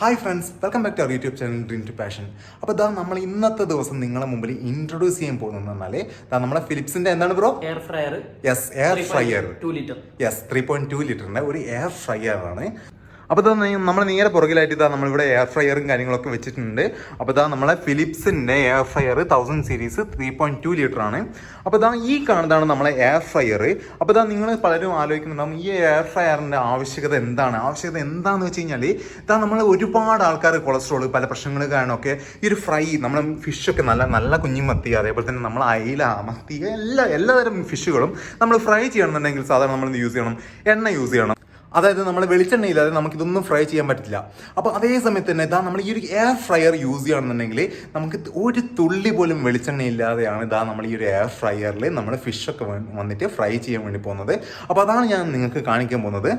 Hi friends welcome back to our YouTube channel dream to passion അപ്പോൾ ഇതാ നമ്മൾ ഇന്നത്തെ ദിവസം നിങ്ങളെ മുമ്പിൽ ഇൻട്രൊഡ്യൂസ് ചെയ്യാൻ പോകുന്നത് എന്നാൽ ഇതാ നമ്മുടെ ഫിലിപ്സിന്റെ എന്താണ് bro air fryer yes air fryer two litre yes three point two ലിറ്ററിന്റെ ഒരു എയർ ഫ്രയർ ആണ്. അപ്പോൾ ഇതാ നമ്മൾ നേരെ പുറകിലായിട്ട് ഇതാ നമ്മളിവിടെ എയർ ഫ്രയറും കാര്യങ്ങളൊക്കെ വെച്ചിട്ടുണ്ട്. അപ്പോൾ ഇതാ നമ്മളെ ഫിലിപ്സിന്റെ air fryer thousand series three point two litre ആണ്. അപ്പോൾ ഇതാ ഈ കാണുന്നതാണ് നമ്മളെ എയർ ഫ്രയർ അപ്പോൾ ഇതാ നിങ്ങൾ പലരും ആലോചിക്കുന്നുണ്ടാവും ഈ എയർ ഫ്രയറിന്റെ ആവശ്യകത എന്താണ്? ആവശ്യകത എന്താണെന്ന് വെച്ച് കഴിഞ്ഞാൽ ഇതാ നമ്മൾ ഒരുപാട് ആൾക്കാർ കൊളസ്ട്രോൾ പല പ്രശ്നങ്ങൾ കാരണമൊക്കെ ഈ ഒരു ഫ്രൈ നമ്മൾ ഫിഷൊക്കെ നല്ല നല്ല കുഞ്ഞു മത്തി അതേപോലെ തന്നെ നമ്മൾ അയില മത്തി എല്ലാ എല്ലാതരം ഫിഷുകളും നമ്മൾ ഫ്രൈ ചെയ്യണമെന്നുണ്ടെങ്കിൽ സാധാരണ നമ്മൾ യൂസ് ചെയ്യണം? എണ്ണ യൂസ് ചെയ്യണം. അതായത് നമ്മൾ വെളിച്ചെണ്ണയില്ലാതെ നമുക്ക് ഇതൊന്നും ഫ്രൈ ചെയ്യാൻ പറ്റില്ല. അപ്പോൾ അതേ സമയത്ത് തന്നെ ഇതാ നമ്മൾ ഈ ഒരു എയർ ഫ്രയർ യൂസ് ചെയ്യുകയാണെന്നുണ്ടെങ്കിൽ നമുക്ക് ഒരു തുള്ളി പോലും വെളിച്ചെണ്ണയില്ലാതെയാണ് ഇതാ നമ്മൾ ഈ ഒരു എയർ ഫ്രയറിൽ നമ്മൾ ഫിഷൊക്കെ വന്നിട്ട് ഫ്രൈ ചെയ്യാൻ വേണ്ടി പോകുന്നത്. അപ്പോൾ അതാണ് ഞാൻ നിങ്ങൾക്ക് കാണിക്കാൻ പോകുന്നത്.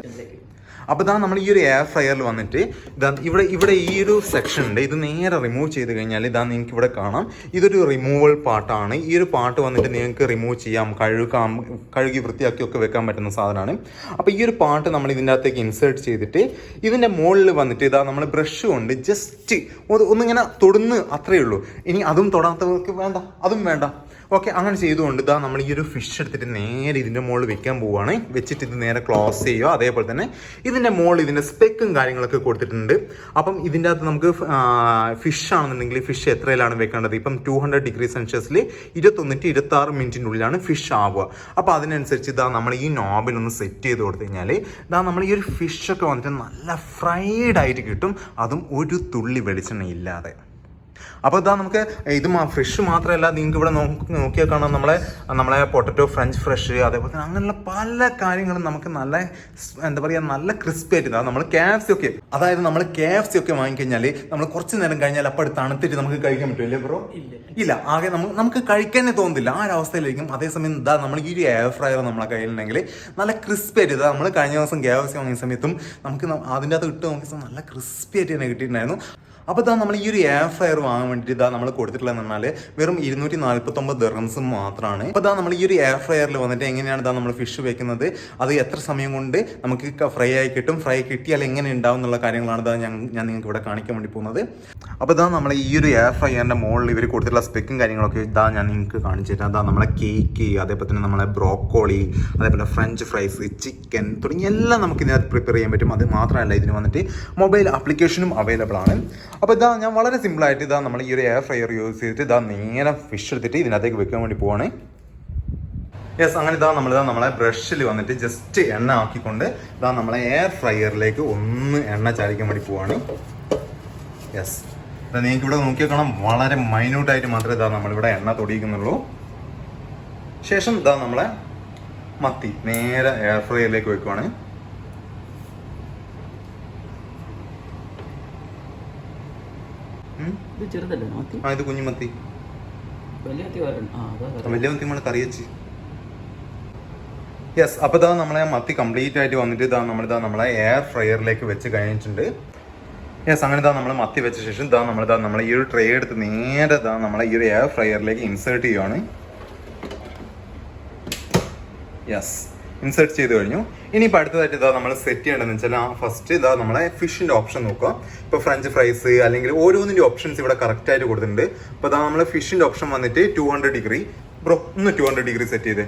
അപ്പോൾ ഇതാ നമ്മൾ ഈ ഒരു എയർ ഫ്രയറിൽ വന്നിട്ട് ഇതാ ഇവിടെ ഇവിടെ ഈ ഒരു സെക്ഷൻ ഉണ്ട്. ഇത് നേരെ റിമൂവ് ചെയ്ത് കഴിഞ്ഞാൽ ഇതാ നിങ്ങൾക്ക് ഇവിടെ കാണാം. ഇതൊരു റിമൂവൽ പാർട്ടാണ് ഈ ഒരു പാർട്ട് വന്നിട്ട് നിങ്ങൾക്ക് റിമൂവ് ചെയ്യാം കഴുകാം കഴുകി വൃത്തിയാക്കി ഒക്കെ വെക്കാൻ പറ്റുന്ന സാധനമാണ്. അപ്പോൾ ഈ ഒരു പാർട്ട് നമ്മൾ ഇതിന്റെ അകത്തേക്ക് ഇൻസേർട്ട് ചെയ്തിട്ട് ഇതിന്റെ മുകളിൽ വന്നിട്ട് ഇതാ നമ്മൾ ബ്രഷ് കൊണ്ട് ജസ്റ്റ് ഒന്നിങ്ങനെ തൊടുന്ന് അത്രയേ ഉള്ളൂ. ഇനി അതും തൊടാത്തവർക്ക് വേണ്ട അതും വേണ്ട. ഓക്കെ അങ്ങനെ ചെയ്തുകൊണ്ട് ഇതാ നമ്മൾ ഈ ഒരു ഫിഷ് എടുത്തിട്ട് നേരെ ഇതിന്റെ മുകളിൽ വെക്കാൻ പോവുകയാണ് വെച്ചിട്ട് ഇത് നേരെ ക്ലോസ് ചെയ്യുക. അതേപോലെ തന്നെ ഇതിന്റെ മുകളിൽ ഇതിന്റെ സ്പെക്കും കാര്യങ്ങളൊക്കെ കൊടുത്തിട്ടുണ്ട്. അപ്പം ഇതിന്റെ അകത്ത് നമുക്ക് ഫിഷ് ആണെന്നുണ്ടെങ്കിൽ ഫിഷ് എത്രയിലാണ് വെക്കേണ്ടത്? ഇപ്പം ടു ഹൺഡ്രഡ് ഡിഗ്രി സെൽഷ്യസിൽ ഇരുപത്തൊന്നിട്ട് ഇരുപത്തി ആറ് മിനിറ്റിനുള്ളിലാണ് ഫിഷ് ആവുക. അപ്പോൾ അതിനനുസരിച്ച് ഇതാ നമ്മൾ ഈ നോബിലൊന്ന് സെറ്റ് ചെയ്ത് കൊടുത്തു കഴിഞ്ഞാൽ ഇതാ നമ്മൾ ഈ ഒരു ഫിഷൊക്കെ വന്നിട്ട് നല്ല ഫ്രൈഡ് ആയിട്ട് കിട്ടും. അതും ഒരു തുള്ളി വെളിച്ചെണ്ണ ഇല്ലാതെ അപ്പോൾ ഇതാ നമുക്ക് ഇത് ഫ്രഷ് മാത്രമല്ല നിങ്ങൾക്ക് ഇവിടെ നോക്കി നോക്കിയാൽ കാണാം നമ്മളെ നമ്മളെ പൊട്ടറ്റോ ഫ്രഞ്ച് ഫ്രഷ് അതേപോലെ തന്നെ അങ്ങനെയുള്ള പല കാര്യങ്ങളും നമുക്ക് നല്ല സ് എന്താ പറയുക നല്ല ക്രിസ്പി ആയിട്ട് ഇതാ നമ്മൾ ക്യാഫ്സി ഒക്കെ. അതായത് നമ്മൾ ക്യാഫ്സി ഒക്കെ വാങ്ങിക്കഴിഞ്ഞാൽ നമ്മൾ കുറച്ച് നേരം കഴിഞ്ഞാൽ അപ്പോൾ തണുത്തിട്ട് നമുക്ക് കഴിക്കാൻ പറ്റുമല്ലേ ബ്രോ? ഇല്ല. ആകെ നമുക്ക് നമുക്ക് കഴിക്കാനേ തോന്നുന്നില്ല ആ ഒരു അവസ്ഥയിലായിരിക്കും. അതേസമയം ഇതാ നമ്മൾ ഈ ഒരു എയർ ഫ്രയർ നമ്മളെ കയ്യിലുണ്ടെങ്കിൽ നല്ല ക്രിസ്പി ആയിട്ട് ഇതാ നമ്മൾ കഴിഞ്ഞ ദിവസം ഗ്യാസ് വാങ്ങിയ സമയത്തും നമുക്ക് അതിന്റെ അകത്ത് ഇട്ട് നോക്കിയ സമയം നല്ല ക്രിസ്പി ആയിട്ട് തന്നെ കിട്ടിയിട്ടുണ്ടായിരുന്നു. അപ്പോൾ ഇതാ നമ്മൾ ഈ ഒരു എയർ ഫ്രയർ വാങ്ങാൻ വേണ്ടിയിട്ട് ഇതാ നമ്മൾ കൊടുത്തിട്ടുള്ളതെന്ന് പറഞ്ഞാൽ വെറും ഇരുന്നൂറ്റി നാൽപ്പത്തൊമ്പത് ദർഹംസ് മാത്രമാണ് അപ്പോൾ ഇതാ നമ്മൾ ഈ ഒരു എയർ ഫ്രയറിൽ വന്നിട്ട് എങ്ങനെയാണ് ഇതാ നമ്മൾ ഫിഷ് വെക്കുന്നത്? അത് എത്ര സമയം കൊണ്ട് നമുക്ക് ഫ്രൈ ആയി കിട്ടും? ഫ്രൈ കിട്ടിയാൽ എങ്ങനെ ഉണ്ടാവും എന്നുള്ള കാര്യങ്ങളാണ് ഇതാ ഞാൻ ഞാൻ നിങ്ങൾക്ക് ഇവിടെ കാണിക്കാൻ വേണ്ടി പോകുന്നത്. അപ്പോൾ ഇതാ നമ്മൾ ഈ ഒരു എയർ ഫ്രയറിന്റെ മുകളിൽ ഇവർ കൊടുത്തിട്ടുള്ള സ്പെക്കും കാര്യങ്ങളൊക്കെ ഇതാ ഞാൻ നിങ്ങൾക്ക് കാണിച്ചു തരാം. അതാ നമ്മളെ കേക്ക് അതേപോലെ തന്നെ നമ്മളെ ബ്രോക്കോളി അതേപോലെ ഫ്രഞ്ച് ഫ്രൈസ് ചിക്കൻ തുടങ്ങി എല്ലാം നമുക്ക് ഇതിനകത്ത് പ്രിപ്പയർ ചെയ്യാൻ പറ്റും. അത് മാത്രമല്ല ഇതിന് വന്നിട്ട് മൊബൈൽ ആപ്ലിക്കേഷനും അവൈലബിൾ ആണ്. അപ്പോൾ ഇതാ ഞാൻ വളരെ സിമ്പിളായിട്ട് ഇതാ നമ്മൾ ഈ ഒരു എയർ ഫ്രയർ യൂസ് ചെയ്തിട്ട് ഇതാ നേരെ ഫിഷ് എടുത്തിട്ട് ഇതിനകത്തേക്ക് വെക്കാൻ വേണ്ടി പോവാണ്. യെസ് അങ്ങനെ ഇതാ നമ്മളിതാ നമ്മളെ ബ്രഷിൽ വന്നിട്ട് ജസ്റ്റ് എണ്ണ ആക്കിക്കൊണ്ട് ഇതാ നമ്മളെ എയർ ഫ്രയറിലേക്ക് ഒന്ന് എണ്ണ ചാലിക്കാൻ വേണ്ടി പോവാണ്. യെസ് ഇതാ നിങ്ങൾക്ക് ഇവിടെ നോക്കിയേക്കണം കാണാം വളരെ മൈന്യൂട്ടായിട്ട് മാത്രമേ ഇതാ നമ്മളിവിടെ എണ്ണ തൊടിയിക്കുന്നുള്ളൂ. ശേഷം ഇതാ നമ്മളെ മത്തി നേരെ എയർ ഫ്രയറിലേക്ക് വെക്കുവാണ്. ഇത് ചെറുതല്ലേ? മത്തി? ആ ഇത് വലിയ മത്തി വരണം ആ അതാ വരണം. വലിയ മത്തി നമ്മൾ കറി വെച്ച്. യെസ് അപ്പോൾ ഇതാ നമ്മളെ മത്തി കംപ്ലീറ്റ് ആയിട്ട് വന്നിട്ട് ഇതാ നമ്മളിതാ നമ്മളെ എയർ ഫ്രയറിലേക്ക് വെച്ച് കഴിഞ്ഞിട്ടുണ്ട്. യെസ് അങ്ങനെ ഇതാ നമ്മൾ മത്തി വെച്ച ശേഷം ഇതാ നമ്മളിതാ നമ്മളെ ഈ ഒരു ട്രേ എടുത്ത് നേരെ ഇതാ നമ്മളെ ഈ ഒരു എയർ ഫ്രയറിലേക്ക് ഇൻസേർട്ട് ചെയ്യുവാണ്. യെസ് ഇൻസേർട്ട് ചെയ്ത് കഴിഞ്ഞു. ഇനിയിപ്പോൾ അടുത്തതായിട്ട് ഇതാ നമ്മൾ സെറ്റ് ചെയ്യേണ്ടതെന്ന് വെച്ചാൽ ആ ഫസ്റ്റ് ഇതാ നമ്മളെ ഫിഷിന്റെ ഓപ്ഷൻ നോക്കുക. ഇപ്പോൾ ഫ്രഞ്ച് ഫ്രൈസ് അല്ലെങ്കിൽ ഓരോന്നിന്റെ ഓപ്ഷൻസ് ഇവിടെ കറക്റ്റ് ആയിട്ട് കൊടുത്തിട്ടുണ്ട്. അപ്പോൾ ഇതാ നമ്മൾ ഫിഷിന്റെ ഓപ്ഷൻ വന്നിട്ട് ടു ഹൺഡ്രഡ് ഡിഗ്രി ബ്രോ ഒന്ന് ടു ഹൺഡ്രഡ് ഡിഗ്രി സെറ്റ് ചെയ്തേ.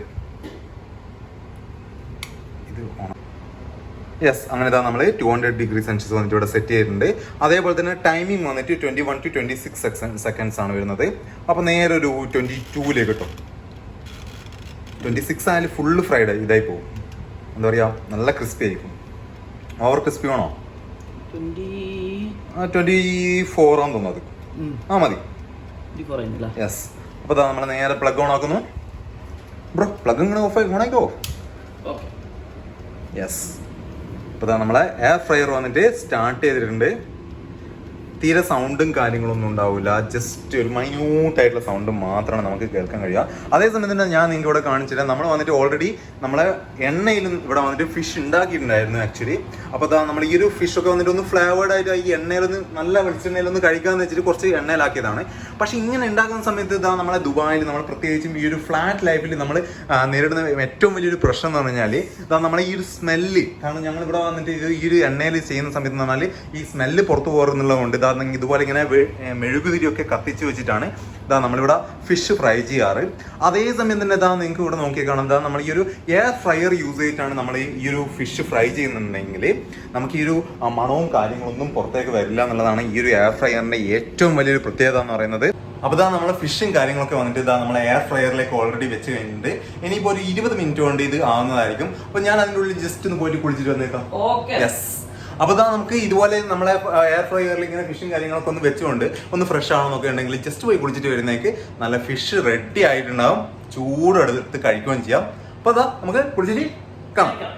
ഇത് യെസ് അങ്ങനെ ഇതാ നമ്മൾ ടു ഹൺഡ്രഡ് ഡിഗ്രി സെൻഷ്യസ് വന്നിട്ട് ഇവിടെ സെറ്റ് ചെയ്തിട്ടുണ്ട്. അതേപോലെ തന്നെ ടൈമിംഗ് വന്നിട്ട് twenty one to twenty six seconds ആണ് വരുന്നത്. അപ്പോൾ നേരെ ഒരു ട്വന്റി ടൂലേക്ക് കിട്ടും. ട്വന്റി സിക്സ് ആയാലും ഫുള്ള് ഫ്രൈഡ് ഇതായി പോകും. എന്താ പറയുക നല്ല ക്രിസ്പി ആയിരിക്കും. ഓവർ ക്രിസ്പി വേണോ? ട്വന്റി ഫോർ ആണെന്ന് തോന്നുന്നത് അത്. ആ മതി. യെസ് അപ്പോൾ നമ്മൾ നേരെ പ്ലഗ് ഓൺ ആക്കുന്നു. ബ്രോ പ്ലഗ് ഇങ്ങനെ ഓഫ് ആയി ഓണാക്കോ യെസ് അപ്പോൾ നമ്മളെ എയർ ഫ്രയർ വന്നിട്ട് സ്റ്റാർട്ട് ചെയ്തിട്ടുണ്ട്. തീരെ സൗണ്ടും കാര്യങ്ങളൊന്നും ഉണ്ടാവില്ല ജസ്റ്റ് ഒരു മൈന്യൂട്ടായിട്ടുള്ള സൗണ്ട് മാത്രമാണ് നമുക്ക് കേൾക്കാൻ കഴിയുക. അതേസമയം തന്നെ ഞാൻ നിങ്ങൾക്ക് ഇവിടെ കാണിച്ചില്ല നമ്മൾ വന്നിട്ട് ഓൾറെഡി നമ്മളെ എണ്ണയിൽ ഇവിടെ വന്നിട്ട് ഫിഷ് ഉണ്ടാക്കിയിട്ടുണ്ടായിരുന്നു ആക്ച്വലി അപ്പോൾ അതാ നമ്മൾ ഈ ഒരു ഫിഷ് ഒക്കെ വന്നിട്ട് ഒന്ന് ഫ്ലേവേർഡ് ആയിട്ട് ഈ എണ്ണയിലൊന്ന് നല്ല വെളിച്ചെണ്ണയിലൊന്ന് കഴിക്കാന്ന് വെച്ചിട്ട് കുറച്ച് എണ്ണയിലാക്കിയതാണ്. പക്ഷേ ഇങ്ങനെ ഉണ്ടാക്കുന്ന സമയത്ത് ഇതാ നമ്മളെ ദുബായിൽ നമ്മൾ പ്രത്യേകിച്ചും ഈ ഒരു ഫ്ലാറ്റ് ലൈഫിൽ നമ്മൾ നേരിടുന്ന ഏറ്റവും വലിയൊരു പ്രശ്നം എന്ന് പറഞ്ഞാൽ ഇതാ നമ്മളെ ഈ ഒരു സ്മെല്ല് കാരണം ഞങ്ങൾ ഇവിടെ വന്നിട്ട് ഈ ഒരു എണ്ണയിൽ ചെയ്യുന്ന സമയത്ത് എന്ന് പറഞ്ഞാൽ ഈ സ്മെല്ല് പുറത്തു പോകാറുന്നുള്ളതുകൊണ്ട് ഇതാ നിങ്ങൾ ഇതുപോലെ ഇങ്ങനെ മെഴുകുതിരിയൊക്കെ കത്തിച്ച് വെച്ചിട്ടാണ് ഇതാ നമ്മളിവിടെ ഫിഷ് ഫ്രൈ ചെയ്യാറ്. അതേസമയം തന്നെ ഇതാ നിങ്ങൾക്ക് ഇവിടെ നോക്കി കാണാം ഇതാ നമ്മൾ ഈ ഒരു എയർ ഫ്രയർ യൂസ് ചെയ്തിട്ടാണ് നമ്മൾ ഈ ഒരു ഫിഷ് ഫ്രൈ ചെയ്യുന്നുണ്ടെങ്കിൽ നമുക്ക് ഈ ഒരു മണവും കാര്യങ്ങളൊന്നും പുറത്തേക്ക് വരില്ല എന്നുള്ളതാണ് ഈ ഒരു എയർ ഫ്രയറിന്റെ ഏറ്റവും വലിയൊരു പ്രത്യേകത എന്ന് പറയുന്നത്. അപ്പോൾ ഇതാ നമ്മൾ ഫിഷും കാര്യങ്ങളൊക്കെ വന്നിട്ട് ഇതാ നമ്മൾ എയർ ഫ്രയറിലേക്ക് ഓൾറെഡി വെച്ച് കഴിഞ്ഞിട്ടുണ്ട് ഇനിയിപ്പോൾ ഒരു ഇരുപത് മിനിറ്റ് കൊണ്ട് ഇത് ആവുന്നതായിരിക്കും. അപ്പോൾ ഞാൻ അതിന്റെ ഉള്ളിൽ ജസ്റ്റ് ഒന്ന് പോയിട്ട് കുളിച്ചിട്ട് വന്നേക്കാം. യെസ് അപ്പോൾ ഇതാ നമുക്ക് ഇതുപോലെ നമ്മളെ എയർ ഫ്രൈയറിൽ ഇങ്ങനെ ഫിഷും കാര്യങ്ങളൊക്കെ ഒന്ന് വെച്ചുകൊണ്ട് ഒന്ന് ഫ്രഷ് ആണെന്നൊക്കെ ഉണ്ടെങ്കിൽ ജസ്റ്റ് പോയി കുളിച്ചിട്ട് വരുന്നേക്ക് നല്ല ഫിഷ് റെഡി ആയിട്ടുണ്ടാവും. ചൂടെടുത്ത് കഴിക്കുകയും ചെയ്യാം. അപ്പോൾ അതാ നമുക്ക് കുളിച്ചിട്ട് കാണാം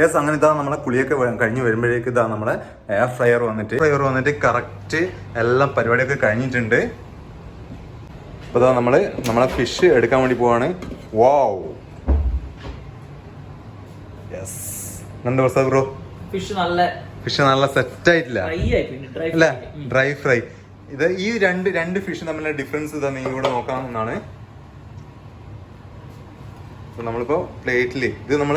യെസ് അങ്ങനെ ഇതാ നമ്മളെ കുളിയൊക്കെ കഴിഞ്ഞ് വരുമ്പോഴേക്ക് ഇതാ നമ്മളെ എയർ ഫ്രയർ വന്നിട്ട് ഫ്രയർ വന്നിട്ട് കറക്റ്റ് എല്ലാം പരിപാടിയൊക്കെ കഴിഞ്ഞിട്ടുണ്ട്. അപ്പോൾ ഇതാ നമ്മൾ നമ്മളെ ഫിഷ് എടുക്കാൻ വേണ്ടി പോവാണ്. വാവ് യെസ് എന്താ പ്രസാദ് ബ്രോ ഫിഷ് നല്ല ഫിഷ് നല്ല സെറ്റ് ആയിട്ടില്ല. അല്ല ഡ്രൈ ഫ്രൈ ഇത് ഈ രണ്ട് രണ്ട് ഫിഷ് തമ്മിലുള്ള ഡിഫറൻസ് തന്നെ ഇവിടെ നോക്കാവുന്നതാണ് എന്നാണ്. നമ്മളിപ്പോ പ്ലേറ്റിൽ ഇത് നമ്മൾ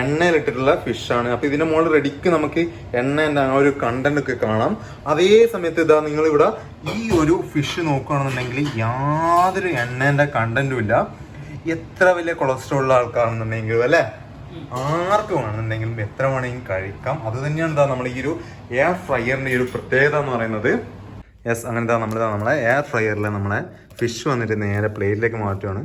എണ്ണയിലിട്ടിട്ടുള്ള ഫിഷാണ് അപ്പൊ ഇതിന്റെ മുകളിൽ റെഡിക്ക് നമുക്ക് എണ്ണേന്റെ ആ ഒരു കണ്ടന്റ് ഒക്കെ കാണാം. അതേ സമയത്ത് ഇതാ നിങ്ങൾ ഇവിടെ ഈ ഒരു ഫിഷ് നോക്കുകയാണെന്നുണ്ടെങ്കിൽ യാതൊരു എണ്ണേന്റെ കണ്ടന്റും ഇല്ല. എത്ര വലിയ കൊളസ്ട്രോൾ ഉള്ള ആൾക്കാണെന്നുണ്ടെങ്കിലും അല്ലേ? ആർക്ക് വേണമെന്നുണ്ടെങ്കിലും എത്ര വേണമെങ്കിലും കഴിക്കാം. അത് തന്നെയാണ് എന്താ നമ്മൾ ഈ ഒരു എയർ ഫ്രയറിന്റെ ഈ ഒരു പ്രത്യേകത എന്ന് പറയുന്നത്. യെസ് അങ്ങനെ എന്താ നമ്മളിതാ നമ്മളെ എയർ ഫ്രയറിൽ നമ്മളെ ഫിഷ് വന്നിട്ട് നേരെ പ്ലേറ്റിലേക്ക് മാറ്റുകയാണ്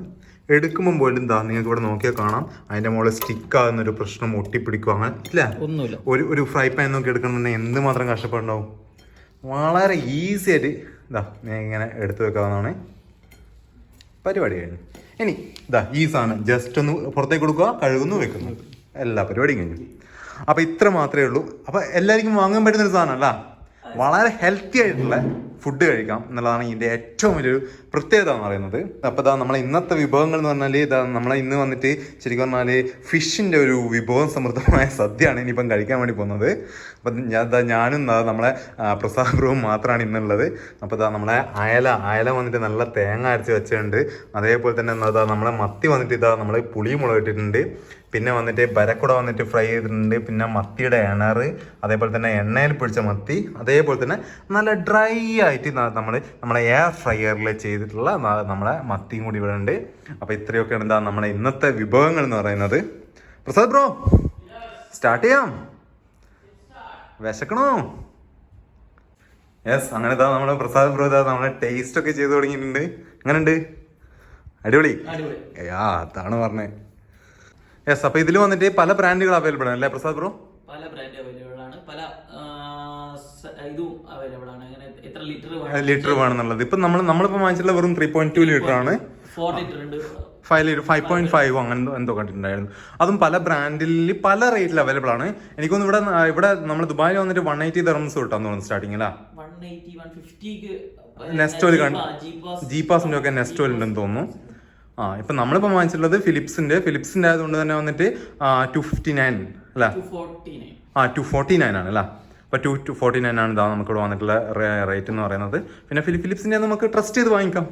എടുക്കുമ്പോൾ പോലും എന്താ നിങ്ങൾക്ക് ഇവിടെ നോക്കിയാൽ കാണാം. അതിന്റെ മുകളിൽ സ്റ്റിക്ക് ആകുന്ന ഒരു പ്രശ്നം ഒട്ടിപ്പിടിക്കുക അങ്ങനെ ഇല്ല? ഒന്നുമില്ല. ഒരു ഒരു ഫ്രൈ പാൻ നോക്കി എടുക്കണമെന്നുണ്ടെങ്കിൽ എന്തുമാത്രം കഷ്ടപ്പാടുണ്ടാവും? വളരെ ഈസി ആയിട്ട് ഇതാ ഞാൻ ഇങ്ങനെ എടുത്തു വെക്കാവുന്നതാണ്. പരിപാടി കഴിഞ്ഞു. ഇനി ഇതാ ഈ സാധനം ജസ്റ്റ് ഒന്ന് പുറത്തേക്ക് കൊടുക്കുക കഴുകുന്നു വെക്കുന്നു. എല്ലാ പരിപാടിയും കഴിഞ്ഞു. അപ്പൊ ഇത്ര മാത്രമേ ഉള്ളൂ. അപ്പൊ എല്ലാവർക്കും വാങ്ങാൻ പറ്റുന്ന ഒരു സാധനം അല്ല വളരെ ഹെൽത്തി ആയിട്ടുള്ള ഫുഡ് കഴിക്കാം എന്നുള്ളതാണ് ഇതിന്റെ ഏറ്റവും വലിയൊരു പ്രത്യേകത എന്ന് പറയുന്നത്. അപ്പോൾ ഇതാ നമ്മളെ ഇന്നത്തെ വിഭവങ്ങൾ എന്ന് പറഞ്ഞാൽ ഇതാ നമ്മളെ ഇന്ന് വന്നിട്ട് ശരിക്കും പറഞ്ഞാൽ ഫിഷിന്റെ ഒരു വിഭവം സമൃദ്ധമായ സദ്യയാണ് ഇനിയിപ്പം കഴിക്കാൻ വേണ്ടി പോകുന്നത്. അപ്പം ഞാൻ ഇതാ ഞാനും നമ്മളെ പ്രസാദ പ്രസാദ് ബ്രവും മാത്രമാണ് ഇന്നുള്ളത്. അപ്പോൾ ഇതാ നമ്മളെ അയല അയല വന്നിട്ട് നല്ല തേങ്ങ അരച്ച് വെച്ചിട്ടുണ്ട്. അതേപോലെ തന്നെ എന്താ നമ്മളെ മത്തി വന്നിട്ട് ഇതാ നമ്മൾ പുളിയും മുളക് ഇട്ടിട്ടുണ്ട്. പിന്നെ വന്നിട്ട് ബരക്കുട വന്നിട്ട് ഫ്രൈ ചെയ്തിട്ടുണ്ട്. പിന്നെ മത്തിയുടെ ഇണറ് അതേപോലെ തന്നെ എണ്ണയിൽ പിടിച്ച മത്തി അതേപോലെ തന്നെ നല്ല ഡ്രൈ ആയിട്ട് നമ്മൾ നമ്മുടെ എയർ ഫ്രയറിൽ ചെയ്തിട്ടുള്ള നമ്മളെ മത്തിയും കൂടി ഇവിടെ ഉണ്ട്. അപ്പോൾ ഇത്രയൊക്കെയാണ് എന്താ നമ്മുടെ ഇന്നത്തെ വിഭവങ്ങൾ എന്ന് പറയുന്നത്. പ്രസാദ് ബ്രോ സ്റ്റാർട്ട് ചെയ്യാം. വിശക്കണോ? യെസ് അങ്ങനെ ഇതാ നമ്മുടെ പ്രസാദ് ബ്രോ ഇതാ നമ്മുടെ ടേസ്റ്റ് ഒക്കെ ചെയ്ത് തുടങ്ങിയിട്ടുണ്ട്. അങ്ങനെ അടിപൊളി? അടിപൊളി. ആ അതാണ് പറഞ്ഞേ യെസ് അപ്പൊ ഇതിൽ വന്നിട്ട് പല ബ്രാൻഡുകൾ അവൈലബിൾ ആണ് അല്ലേ പ്രസാദ് ബ്രോ പല ബ്രാൻഡ് അവൈലബിൾ ആണ്. പല ഇതും അവൈലബിൾ ആണ്. അങ്ങനെ എത്ര ലിറ്റർ ലിറ്റർ വേണമെന്നുള്ളത്. ഇപ്പൊ നമ്മൾ നമ്മളിപ്പോ വാങ്ങിച്ചിട്ടുള്ള വെറും ത്രീ പോയിന്റ് ടു ലിറ്റർ ആണ്. ഫോർ ലിറ്റർ ഉണ്ട്. Five litre five point five അങ്ങനെ എന്തോ കണ്ടിട്ടുണ്ടായിരുന്നു. അതും പല ബ്രാൻഡിൽ പല റേറ്റിൽ അവൈലബിൾ ആണ്. എനിക്കൊന്ന് ഇവിടെ ഇവിടെ നമ്മൾ ദുബായിൽ വന്നിട്ട് വൺ എയ്റ്റി തെർമസ് കിട്ടാന്ന് തോന്നുന്നു സ്റ്റാർട്ടിംഗ് അല്ല നെസ്റ്റോയിൽ ജി പാസിന്റെ ഒക്കെ നെസ്റ്റോയിൽ ഉണ്ടെന്ന് തോന്നുന്നു. ആ ഇപ്പൊ നമ്മളിപ്പോ വാങ്ങിച്ചിട്ടുള്ളത് ഫിലിപ്സിന്റെ ഫിലിപ്സിന്റെ ആയതുകൊണ്ട് തന്നെ വന്നിട്ട് ടു ഫിഫ്റ്റി നയൻ അല്ല? ആ ടു ഫോർട്ടി നയൻ ആണ് അല്ല? അപ്പൊ ടു ടു ഫോർട്ടി നയൻ ആണ് ഇതാ നമുക്ക് ഇവിടെ വന്നിട്ടുള്ള റേറ്റ് എന്ന് പറയുന്നത്. പിന്നെ ഫിലി ഫിലിപ്സിന്റെ നമുക്ക് ട്രസ്റ്റ് ചെയ്ത് വാങ്ങിക്കാം.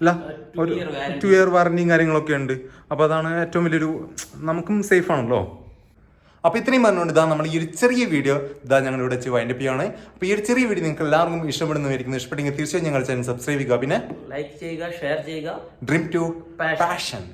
അല്ല ഒരു ടു ഇയർ വാറന്റിയും കാര്യങ്ങളൊക്കെ ഉണ്ട്. അപ്പൊ അതാണ് ഏറ്റവും വലിയൊരു നമുക്കും സേഫ് ആണല്ലോ. അപ്പൊ ഇത്രയും പറഞ്ഞുകൊണ്ട് ഇതാ നമ്മൾ ഈ ഒരു ചെറിയ വീഡിയോ ഇതാ ഞങ്ങൾ ഇവിടെ വെച്ച് വൈൻഡപ്പ് ചെയ്യുകയാണ് അപ്പോൾ ഈ ഒരു ചെറിയ വീഡിയോ നിങ്ങൾക്ക് എല്ലാവർക്കും ഇഷ്ടപ്പെടുന്നതായിരിക്കും. ഇഷ്ടപ്പെട്ടെങ്കിൽ തീർച്ചയായും ഞങ്ങൾ ചാനൽ സബ്സ്ക്രൈബ് ചെയ്യുക. പിന്നെ ലൈക്ക് ചെയ്യുക ഷെയർ ചെയ്യുക. Dream to. പാഷൻ